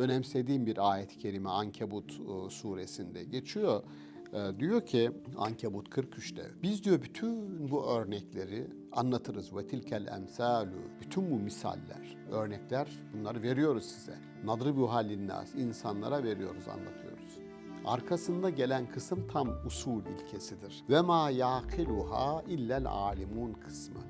önemsediğim bir ayet-i kerime Ankebut e, suresinde geçiyor. E, diyor ki Ankebut 43'te biz diyor bütün bu örnekleri anlatırız ve tilkel emsalu bütün bu misaller, örnekler bunları veriyoruz size. Nadribu halinnas insanlara veriyoruz, anlatıyoruz. Arkasında gelen kısım tam usul ilkesidir. Ve ma yakiluha illel alimun kısmı.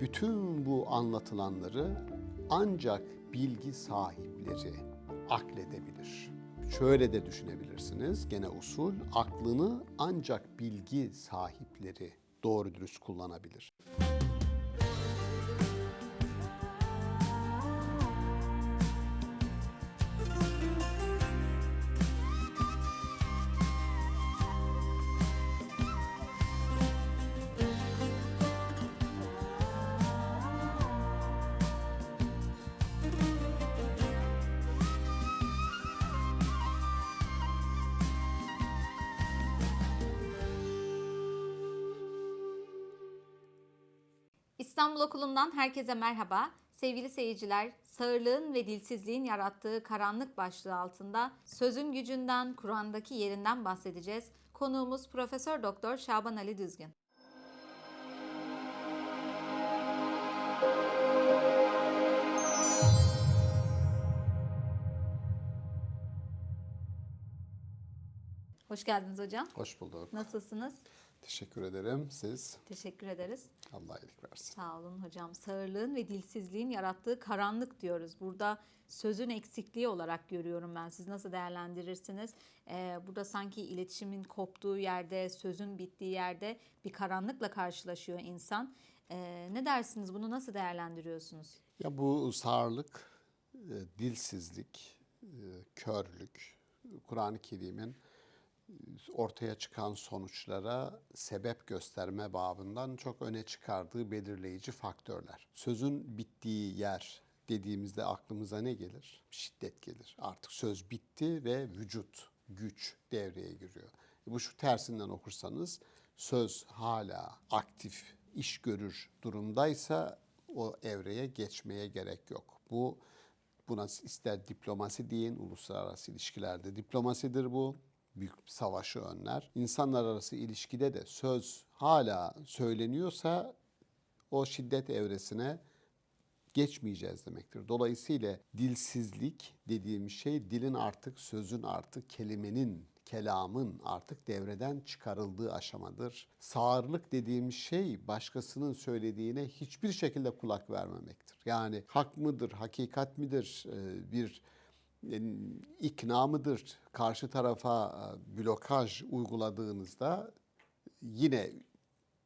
Bütün bu anlatılanları ancak bilgi sahipleri akledebilir. Şöyle de düşünebilirsiniz. Gene usul aklını ancak bilgi sahipleri doğru dürüst kullanabilir. İstanbul Okulu'ndan herkese merhaba. Sevgili seyirciler, sağırlığın ve dilsizliğin yarattığı karanlık başlığı altında sözün gücünden, Kur'an'daki yerinden bahsedeceğiz. Konuğumuz Profesör Doktor Şaban Ali Düzgün. Hoş geldiniz hocam. Hoş bulduk. Nasılsınız? Teşekkür ederim. Siz Teşekkür ederiz. Allah iyilik versin. Sağ olun hocam. Sağırlığın ve dilsizliğin yarattığı karanlık diyoruz. Burada sözün eksikliği olarak görüyorum ben. Siz nasıl değerlendirirsiniz? Ee, burada sanki iletişimin koptuğu yerde, sözün bittiği yerde bir karanlıkla karşılaşıyor insan. Ee, ne dersiniz? Bunu nasıl değerlendiriyorsunuz? Ya bu sağırlık, e, dilsizlik, e, körlük, Kur'an-ı Kerim'in ortaya çıkan sonuçlara sebep gösterme babından çok öne çıkardığı belirleyici faktörler. Sözün bittiği yer dediğimizde aklımıza ne gelir? Şiddet gelir. Artık söz bitti ve vücut, güç devreye giriyor. E Bu şu tersinden okursanız söz hala aktif, iş görür durumdaysa o evreye geçmeye gerek yok. Bu buna ister diplomasi deyin, uluslararası ilişkilerde diplomasidir bu. Büyük bir savaşı önler. İnsanlar arası ilişkide de söz hala söyleniyorsa o şiddet evresine geçmeyeceğiz demektir. Dolayısıyla dilsizlik dediğim şey dilin artık sözün artık kelimenin kelamın artık devreden çıkarıldığı aşamadır. Sağırlık dediğim şey başkasının söylediğine hiçbir şekilde kulak vermemektir. Yani hak mıdır, hakikat midir, e, bir ikna mıdır, karşı tarafa e, blokaj uyguladığınızda yine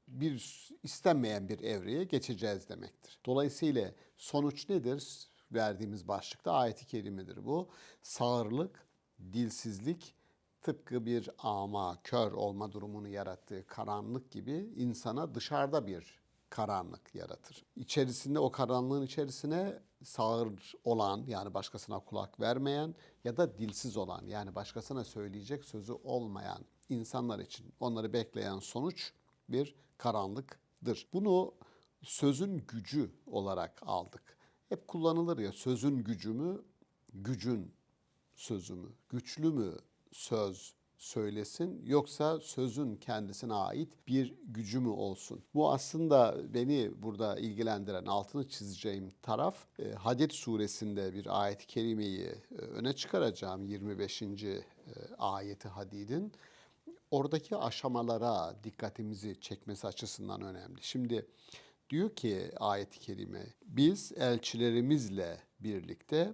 bir istenmeyen bir evreye geçeceğiz demektir. Dolayısıyla sonuç nedir? Verdiğimiz başlıkta ayeti kerimedir bu. Sağırlık, dilsizlik tıpkı bir ama, kör olma durumunu yarattığı karanlık gibi insana dışarıda bir karanlık yaratır. İçerisinde o karanlığın içerisine sağır olan yani başkasına kulak vermeyen ya da dilsiz olan yani başkasına söyleyecek sözü olmayan insanlar için onları bekleyen sonuç bir karanlıktır. Bunu sözün gücü olarak aldık. Hep kullanılır ya sözün gücü mü, gücün sözü mü, güçlü mü söz söylesin yoksa sözün kendisine ait bir gücü mü olsun? Bu aslında beni burada ilgilendiren, altını çizeceğim taraf e, Hadid suresinde bir ayet-i kerimeyi e, öne çıkaracağım 25. e, ayeti Hadid'in oradaki aşamalara dikkatimizi çekmesi açısından önemli. Şimdi diyor ki ayet-i kerime biz elçilerimizle birlikte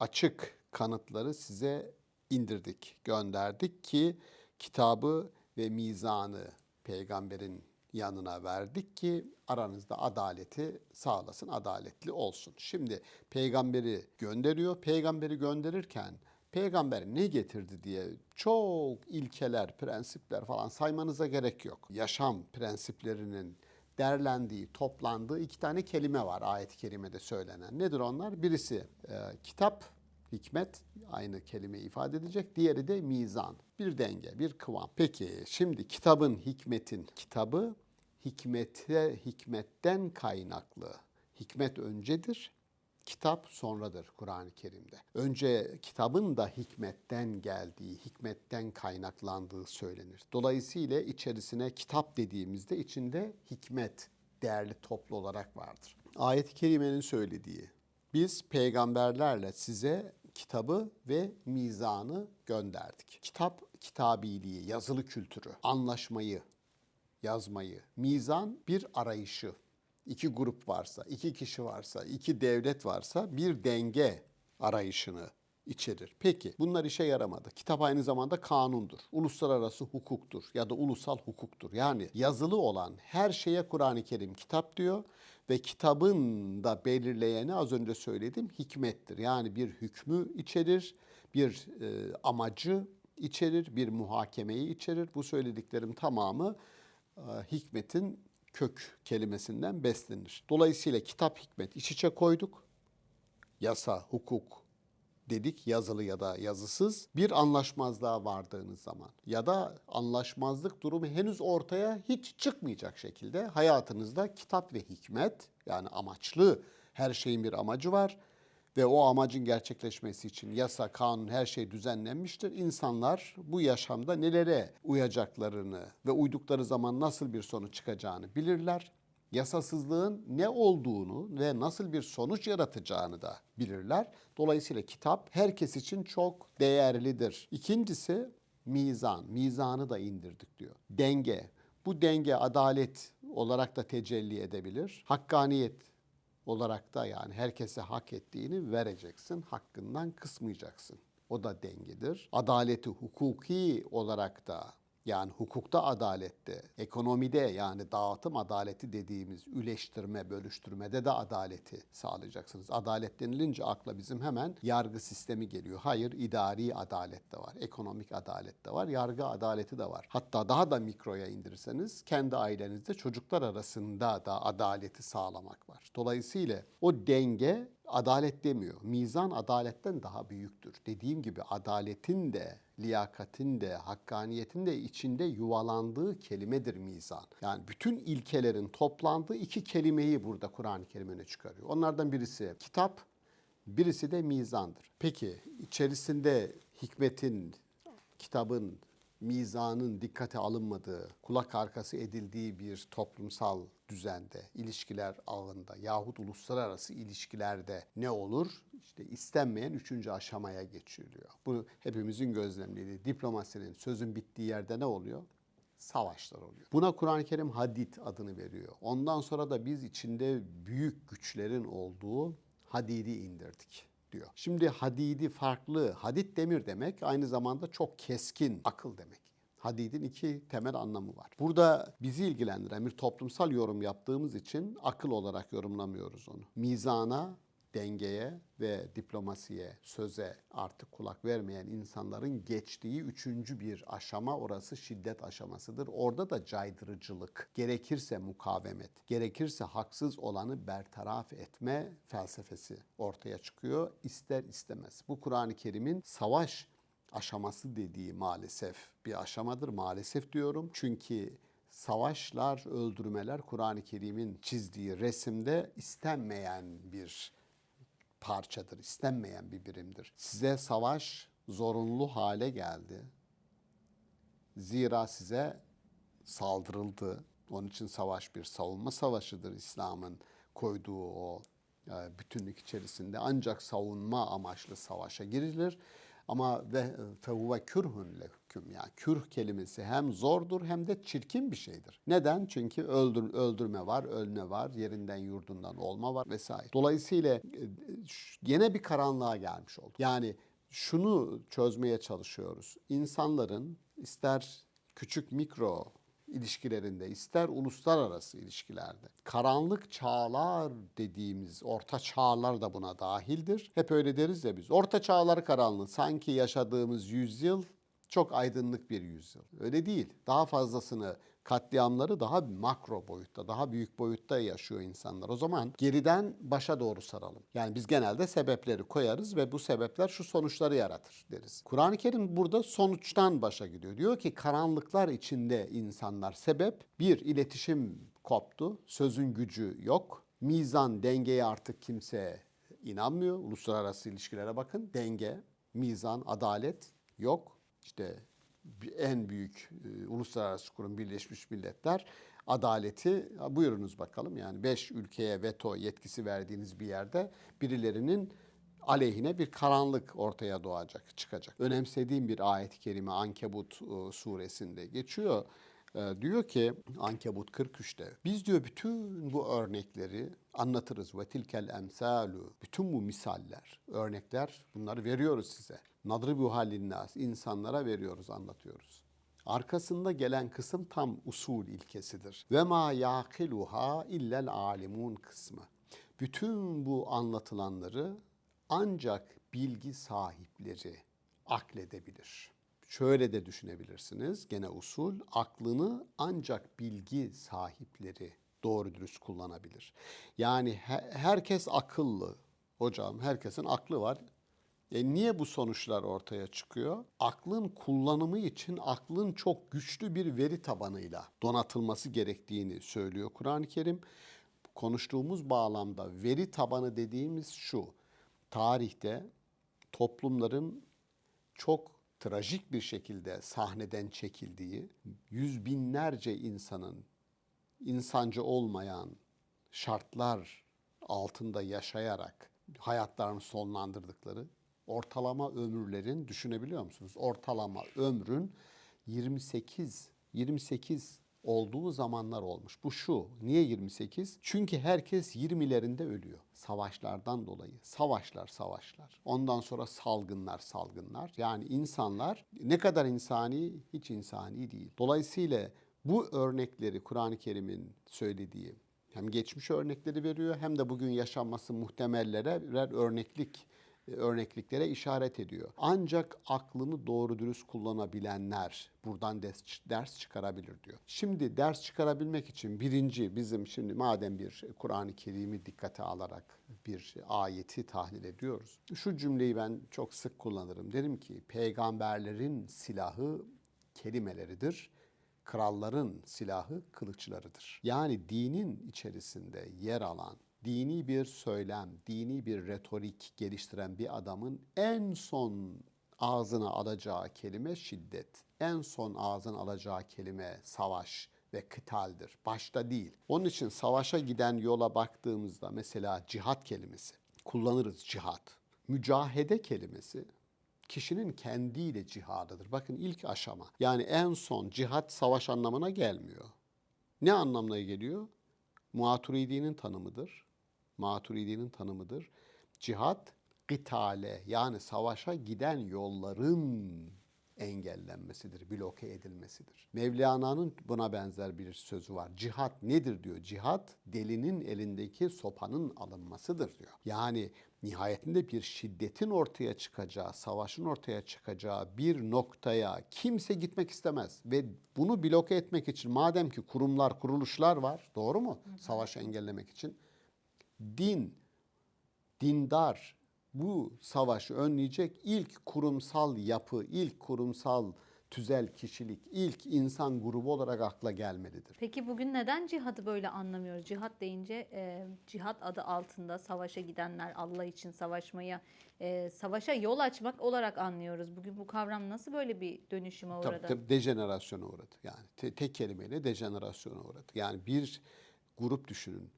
açık kanıtları size indirdik, gönderdik ki kitabı ve mizanı peygamberin yanına verdik ki aranızda adaleti sağlasın, adaletli olsun. Şimdi peygamberi gönderiyor. Peygamberi gönderirken peygamber ne getirdi diye çok ilkeler, prensipler falan saymanıza gerek yok. Yaşam prensiplerinin derlendiği, toplandığı iki tane kelime var ayet-i kerimede söylenen. Nedir onlar? Birisi e, kitap, hikmet aynı kelime ifade edecek. Diğeri de mizan. Bir denge, bir kıvam. Peki şimdi kitabın, hikmetin kitabı hikmete, hikmetten kaynaklı. Hikmet öncedir, Kitap sonradır Kur'an-ı Kerim'de. Önce kitabın da hikmetten geldiği, hikmetten kaynaklandığı söylenir. Dolayısıyla içerisine kitap dediğimizde içinde hikmet değerli toplu olarak vardır. Ayet-i Kerime'nin söylediği, biz peygamberlerle size kitabı ve mizanı gönderdik. Kitap kitabiliği, yazılı kültürü, anlaşmayı, yazmayı, mizan bir arayışı. İki grup varsa, iki kişi varsa, iki devlet varsa bir denge arayışını içerir. Peki bunlar işe yaramadı. Kitap aynı zamanda kanundur. Uluslararası hukuktur ya da ulusal hukuktur. Yani yazılı olan her şeye Kur'an-ı Kerim kitap diyor ve kitabın da belirleyeni az önce söylediğim hikmettir. Yani bir hükmü içerir, bir e, amacı içerir, bir muhakemeyi içerir. Bu söylediklerim tamamı e, hikmetin kök kelimesinden beslenir. Dolayısıyla kitap hikmet iç içe koyduk. Yasa, hukuk dedik yazılı ya da yazısız bir anlaşmazlığa vardığınız zaman ya da anlaşmazlık durumu henüz ortaya hiç çıkmayacak şekilde hayatınızda kitap ve hikmet yani amaçlı her şeyin bir amacı var ve o amacın gerçekleşmesi için yasa, kanun her şey düzenlenmiştir. İnsanlar bu yaşamda nelere uyacaklarını ve uydukları zaman nasıl bir sonuç çıkacağını bilirler. Yasasızlığın ne olduğunu ve nasıl bir sonuç yaratacağını da bilirler. Dolayısıyla kitap herkes için çok değerlidir. İkincisi mizan. Mizanı da indirdik diyor. Denge. Bu denge adalet olarak da tecelli edebilir. Hakkaniyet olarak da yani herkese hak ettiğini vereceksin, hakkından kısmayacaksın. O da dengedir. Adaleti hukuki olarak da yani hukukta adalette, ekonomide yani dağıtım adaleti dediğimiz üleştirme, bölüştürmede de adaleti sağlayacaksınız. Adalet denilince akla bizim hemen yargı sistemi geliyor. Hayır, idari adalet de var, ekonomik adalet de var, yargı adaleti de var. Hatta daha da mikroya indirirseniz kendi ailenizde çocuklar arasında da adaleti sağlamak var. Dolayısıyla o denge adalet demiyor. Mizan adaletten daha büyüktür. Dediğim gibi adaletin de, liyakatin de, hakkaniyetin de içinde yuvalandığı kelimedir mizan. Yani bütün ilkelerin toplandığı iki kelimeyi burada Kur'an-ı Kerim öne çıkarıyor. Onlardan birisi kitap, birisi de mizandır. Peki içerisinde hikmetin, kitabın, mizanın dikkate alınmadığı, kulak arkası edildiği bir toplumsal düzende, ilişkiler ağında yahut uluslararası ilişkilerde ne olur? İşte istenmeyen üçüncü aşamaya geçiliyor. Bu hepimizin gözlemlediği diplomasinin sözün bittiği yerde ne oluyor? Savaşlar oluyor. Buna Kur'an-ı Kerim hadit adını veriyor. Ondan sonra da biz içinde büyük güçlerin olduğu hadidi indirdik diyor. Şimdi hadidi farklı. Hadit demir demek aynı zamanda çok keskin akıl demek. Hadidin iki temel anlamı var. Burada bizi ilgilendiren bir toplumsal yorum yaptığımız için akıl olarak yorumlamıyoruz onu. Mizana, dengeye ve diplomasiye, söze artık kulak vermeyen insanların geçtiği üçüncü bir aşama orası şiddet aşamasıdır. Orada da caydırıcılık, gerekirse mukavemet, gerekirse haksız olanı bertaraf etme felsefesi ortaya çıkıyor. İster istemez. Bu Kur'an-ı Kerim'in savaş aşaması dediği maalesef bir aşamadır. Maalesef diyorum. Çünkü savaşlar, öldürmeler Kur'an-ı Kerim'in çizdiği resimde istenmeyen bir parçadır, istenmeyen bir birimdir. Size savaş zorunlu hale geldi. Zira size saldırıldı. Onun için savaş bir savunma savaşıdır İslam'ın koyduğu o e, bütünlük içerisinde. Ancak savunma amaçlı savaşa girilir. Ama ve fehuve kürhün leküm yani kürh kelimesi hem zordur hem de çirkin bir şeydir. Neden? Çünkü öldür, öldürme var, ölme var, yerinden yurdundan olma var vesaire. Dolayısıyla e, yine bir karanlığa gelmiş olduk. Yani şunu çözmeye çalışıyoruz. İnsanların ister küçük mikro ilişkilerinde, ister uluslararası ilişkilerde. Karanlık çağlar dediğimiz orta çağlar da buna dahildir. Hep öyle deriz ya biz. Orta çağlar karanlık. Sanki yaşadığımız yüzyıl çok aydınlık bir yüzyıl. Öyle değil. Daha fazlasını katliamları daha makro boyutta, daha büyük boyutta yaşıyor insanlar. O zaman geriden başa doğru saralım. Yani biz genelde sebepleri koyarız ve bu sebepler şu sonuçları yaratır deriz. Kur'an-ı Kerim burada sonuçtan başa gidiyor. Diyor ki karanlıklar içinde insanlar sebep bir iletişim koptu, sözün gücü yok, mizan dengeyi artık kimse inanmıyor. Uluslararası ilişkilere bakın. Denge, mizan, adalet yok. İşte en büyük e, uluslararası kurum Birleşmiş Milletler adaleti buyurunuz bakalım. Yani beş ülkeye veto yetkisi verdiğiniz bir yerde birilerinin aleyhine bir karanlık ortaya doğacak, çıkacak. Önemsediğim bir ayet-i kerime Ankebut e, suresinde geçiyor. E, diyor ki Ankebut 43'te biz diyor bütün bu örnekleri anlatırız ve tilkel emsalu bütün bu misaller, örnekler bunları veriyoruz size. Nadribu halinnas insanlara veriyoruz, anlatıyoruz. Arkasında gelen kısım tam usul ilkesidir. Ve ma yakiluha illel alimun kısmı. Bütün bu anlatılanları ancak bilgi sahipleri akledebilir. Şöyle de düşünebilirsiniz. Gene usul aklını ancak bilgi sahipleri doğru dürüst kullanabilir. Yani he- herkes akıllı. Hocam herkesin aklı var. E niye bu sonuçlar ortaya çıkıyor? Aklın kullanımı için aklın çok güçlü bir veri tabanıyla donatılması gerektiğini söylüyor Kur'an-ı Kerim. Konuştuğumuz bağlamda veri tabanı dediğimiz şu. Tarihte toplumların çok trajik bir şekilde sahneden çekildiği, yüz binlerce insanın insancı olmayan şartlar altında yaşayarak hayatlarını sonlandırdıkları ortalama ömürlerin düşünebiliyor musunuz? Ortalama ömrün 28 28 olduğu zamanlar olmuş. Bu şu. Niye 28? Çünkü herkes 20'lerinde ölüyor. Savaşlardan dolayı. Savaşlar, savaşlar. Ondan sonra salgınlar, salgınlar. Yani insanlar ne kadar insani, hiç insani değil. Dolayısıyla bu örnekleri Kur'an-ı Kerim'in söylediği hem geçmiş örnekleri veriyor hem de bugün yaşanması muhtemellere birer örneklik örnekliklere işaret ediyor. Ancak aklını doğru dürüst kullanabilenler buradan ders, ders çıkarabilir diyor. Şimdi ders çıkarabilmek için birinci bizim şimdi madem bir Kur'an-ı Kerim'i dikkate alarak bir ayeti tahlil ediyoruz. Şu cümleyi ben çok sık kullanırım. Derim ki peygamberlerin silahı kelimeleridir kralların silahı kılıçlarıdır. Yani dinin içerisinde yer alan dini bir söylem, dini bir retorik geliştiren bir adamın en son ağzına alacağı kelime şiddet. En son ağzına alacağı kelime savaş ve kıtaldir. Başta değil. Onun için savaşa giden yola baktığımızda mesela cihat kelimesi kullanırız cihat. Mücahede kelimesi kişinin kendiyle cihadıdır. Bakın ilk aşama. Yani en son cihat savaş anlamına gelmiyor. Ne anlamına geliyor? Muaturidi'nin tanımıdır. Maturidi'nin tanımıdır. Cihat gitale yani savaşa giden yolların engellenmesidir, bloke edilmesidir. Mevlana'nın buna benzer bir sözü var. Cihat nedir diyor? Cihat delinin elindeki sopanın alınmasıdır diyor. Yani nihayetinde bir şiddetin ortaya çıkacağı, savaşın ortaya çıkacağı bir noktaya kimse gitmek istemez. Ve bunu bloke etmek için madem ki kurumlar, kuruluşlar var, doğru mu? Savaşı engellemek için. Din, dindar bu savaşı önleyecek ilk kurumsal yapı, ilk kurumsal tüzel kişilik, ilk insan grubu olarak akla gelmelidir. Peki bugün neden cihadı böyle anlamıyoruz? Cihat deyince e, cihat adı altında savaşa gidenler Allah için savaşmaya, e, savaşa yol açmak olarak anlıyoruz. Bugün bu kavram nasıl böyle bir dönüşüme Tabii, uğradı? tabii dejenerasyona uğradı. Yani te- tek kelimeyle dejenerasyona uğradı. Yani bir grup düşünün.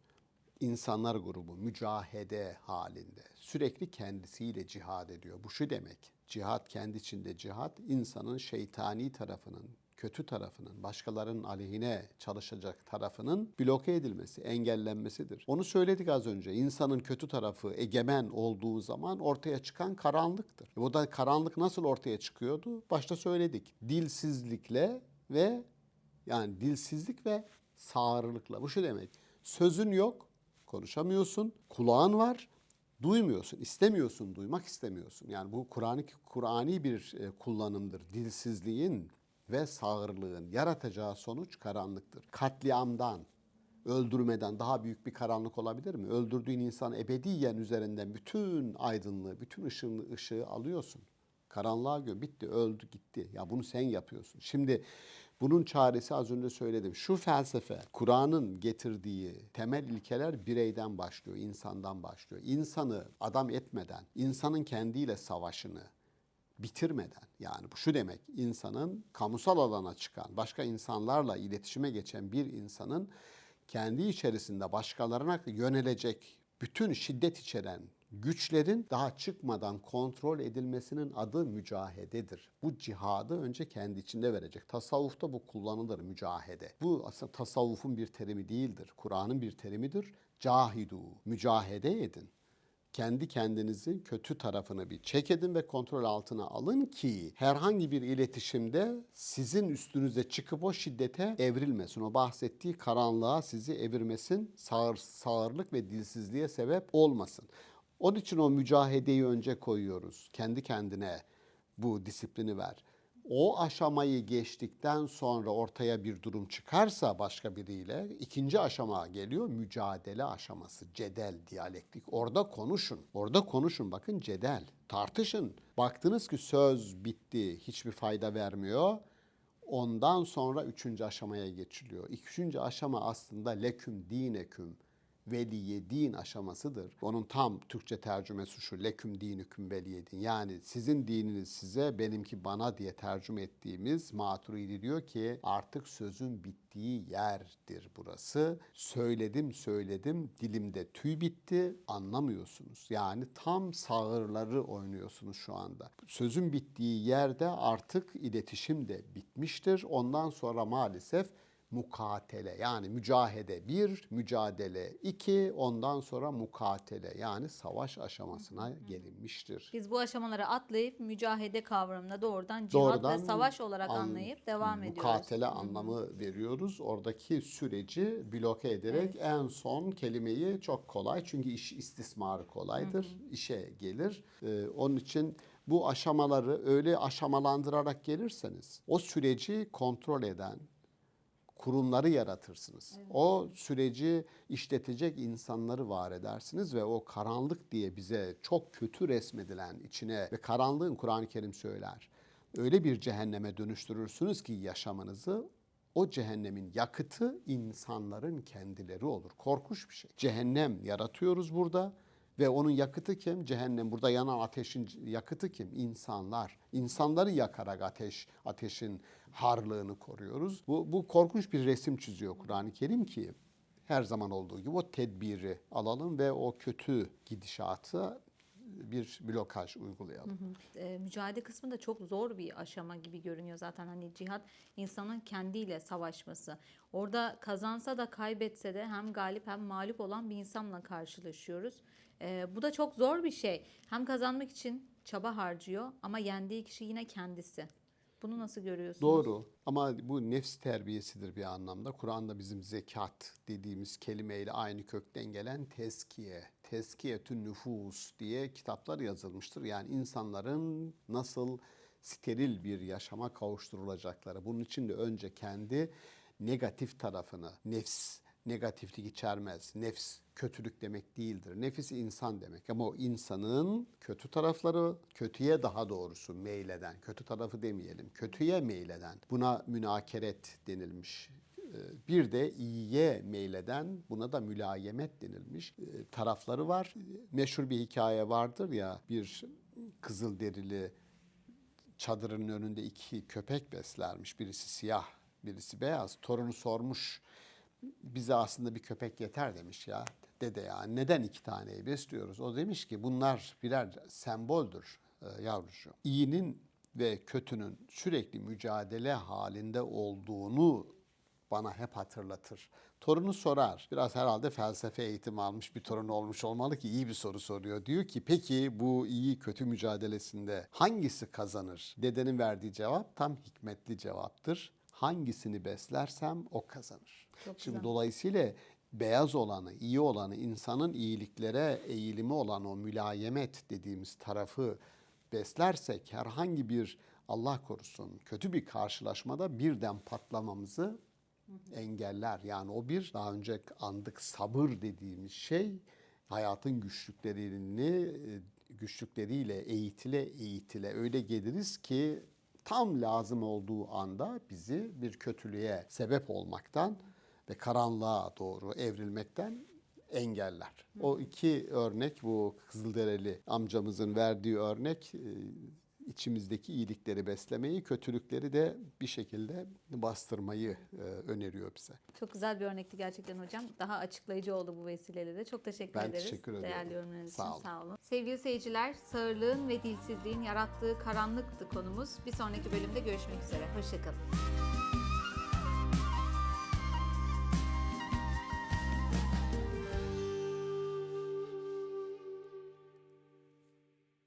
İnsanlar grubu mücahede halinde sürekli kendisiyle cihad ediyor. Bu şu demek. Cihat kendi içinde cihat insanın şeytani tarafının, kötü tarafının, başkalarının aleyhine çalışacak tarafının bloke edilmesi, engellenmesidir. Onu söyledik az önce. İnsanın kötü tarafı egemen olduğu zaman ortaya çıkan karanlıktır. E Bu da karanlık nasıl ortaya çıkıyordu? Başta söyledik. Dilsizlikle ve yani dilsizlik ve sağırlıkla. Bu şu demek. Sözün yok, konuşamıyorsun. Kulağın var, duymuyorsun, istemiyorsun, duymak istemiyorsun. Yani bu Kur'an'ı Kur'ani bir e, kullanımdır. Dilsizliğin ve sağırlığın yaratacağı sonuç karanlıktır. Katliamdan, öldürmeden daha büyük bir karanlık olabilir mi? Öldürdüğün insan ebediyen üzerinden bütün aydınlığı, bütün ışığı, ışığı alıyorsun. Karanlığa gö bitti, öldü, gitti. Ya bunu sen yapıyorsun. Şimdi Bunun çaresi az önce söyledim. Şu felsefe, Kur'an'ın getirdiği temel ilkeler bireyden başlıyor, insandan başlıyor. İnsanı adam etmeden, insanın kendiyle savaşını, bitirmeden yani bu şu demek insanın kamusal alana çıkan başka insanlarla iletişime geçen bir insanın kendi içerisinde başkalarına yönelecek bütün şiddet içeren güçlerin daha çıkmadan kontrol edilmesinin adı mücahededir. Bu cihadı önce kendi içinde verecek. Tasavvufta bu kullanılır mücahede. Bu aslında tasavvufun bir terimi değildir. Kur'an'ın bir terimidir. Cahidu, mücahede edin kendi kendinizin kötü tarafını bir çek edin ve kontrol altına alın ki herhangi bir iletişimde sizin üstünüze çıkıp o şiddete evrilmesin. O bahsettiği karanlığa sizi evirmesin, sağır, sağırlık ve dilsizliğe sebep olmasın. Onun için o mücahedeyi önce koyuyoruz. Kendi kendine bu disiplini ver. O aşamayı geçtikten sonra ortaya bir durum çıkarsa başka biriyle ikinci aşama geliyor mücadele aşaması, cedel, diyalektik. Orada konuşun. Orada konuşun bakın cedel. Tartışın. Baktınız ki söz bitti, hiçbir fayda vermiyor. Ondan sonra üçüncü aşamaya geçiliyor. Üçüncü aşama aslında leküm dineküm veliye din aşamasıdır. Onun tam Türkçe tercümesi şu leküm dinüküm veliye din. Yani sizin dininiz size benimki bana diye tercüme ettiğimiz Maturidi diyor ki artık sözün bittiği yerdir burası. Söyledim söyledim dilimde tüy bitti anlamıyorsunuz. Yani tam sağırları oynuyorsunuz şu anda. Sözün bittiği yerde artık iletişim de bitmiştir. Ondan sonra maalesef mukatele yani mücahede bir, mücadele iki, ondan sonra mukatele yani savaş aşamasına gelinmiştir. Biz bu aşamaları atlayıp mücahede kavramına doğrudan cihat Doğrudan ve savaş olarak an- anlayıp devam ediyoruz. Mukatele anlamı veriyoruz. Oradaki süreci bloke ederek en son kelimeyi çok kolay çünkü iş istismarı kolaydır. işe gelir. Ee, onun için bu aşamaları öyle aşamalandırarak gelirseniz o süreci kontrol eden, kurumları yaratırsınız. O süreci işletecek insanları var edersiniz ve o karanlık diye bize çok kötü resmedilen içine ve karanlığın Kur'an-ı Kerim söyler. Öyle bir cehenneme dönüştürürsünüz ki yaşamınızı o cehennemin yakıtı insanların kendileri olur. Korkunç bir şey. Cehennem yaratıyoruz burada ve onun yakıtı kim? Cehennem. Burada yanan ateşin yakıtı kim? İnsanlar. İnsanları yakarak ateş, ateşin harlığını koruyoruz. Bu, bu korkunç bir resim çiziyor Kur'an-ı Kerim ki her zaman olduğu gibi o tedbiri alalım ve o kötü gidişatı bir blokaj uygulayalım. E, mücadele kısmı da çok zor bir aşama gibi görünüyor zaten. Hani cihat insanın kendiyle savaşması. Orada kazansa da kaybetse de hem galip hem mağlup olan bir insanla karşılaşıyoruz. E, bu da çok zor bir şey. Hem kazanmak için çaba harcıyor ama yendiği kişi yine kendisi. Bunu nasıl görüyorsunuz? Doğru ama bu nefs terbiyesidir bir anlamda. Kur'an'da bizim zekat dediğimiz kelimeyle aynı kökten gelen tezkiye, tezkiyetün nüfus diye kitaplar yazılmıştır. Yani insanların nasıl steril bir yaşama kavuşturulacakları. Bunun için de önce kendi negatif tarafını, nefs negatiflik içermez. Nefs kötülük demek değildir. Nefis insan demek ama o insanın kötü tarafları kötüye daha doğrusu meyleden, kötü tarafı demeyelim, kötüye meyleden. Buna münakeret denilmiş. Ee, Bir de iyiye meyleden buna da mülayemet denilmiş ee, tarafları var. Meşhur bir hikaye vardır ya bir kızıl derili çadırın önünde iki köpek beslermiş. Birisi siyah, birisi beyaz. Torunu sormuş bize aslında bir köpek yeter demiş ya. Dede ya neden iki taneyi besliyoruz? O demiş ki bunlar birer semboldür e, yavrucuğum. İyinin ve kötünün sürekli mücadele halinde olduğunu bana hep hatırlatır. Torunu sorar. Biraz herhalde felsefe eğitimi almış bir torun olmuş olmalı ki iyi bir soru soruyor. Diyor ki peki bu iyi kötü mücadelesinde hangisi kazanır? Dedenin verdiği cevap tam hikmetli cevaptır. Hangisini beslersem o kazanır. Çok Şimdi güzel. dolayısıyla beyaz olanı, iyi olanı, insanın iyiliklere eğilimi olan o mülayemet dediğimiz tarafı beslersek herhangi bir Allah korusun kötü bir karşılaşmada birden patlamamızı engeller. Yani o bir daha önce andık sabır dediğimiz şey hayatın güçlüklerini e, güçlükleriyle eğitile eğitile öyle geliriz ki tam lazım olduğu anda bizi bir kötülüğe sebep olmaktan ve karanlığa doğru evrilmekten engeller. O iki örnek bu Kızılderili amcamızın verdiği örnek e, içimizdeki iyilikleri beslemeyi, kötülükleri de bir şekilde bastırmayı e, öneriyor bize. Çok güzel bir örnekti gerçekten hocam. Daha açıklayıcı oldu bu vesileyle de. Çok teşekkür Ben ederiz. teşekkür ediyorum. Değerli yorumlarınız için olun. sağ olun. Sevgili seyirciler, sağırlığın ve dilsizliğin yarattığı karanlıktı konumuz. Bir sonraki bölümde görüşmek üzere. Hoşçakalın.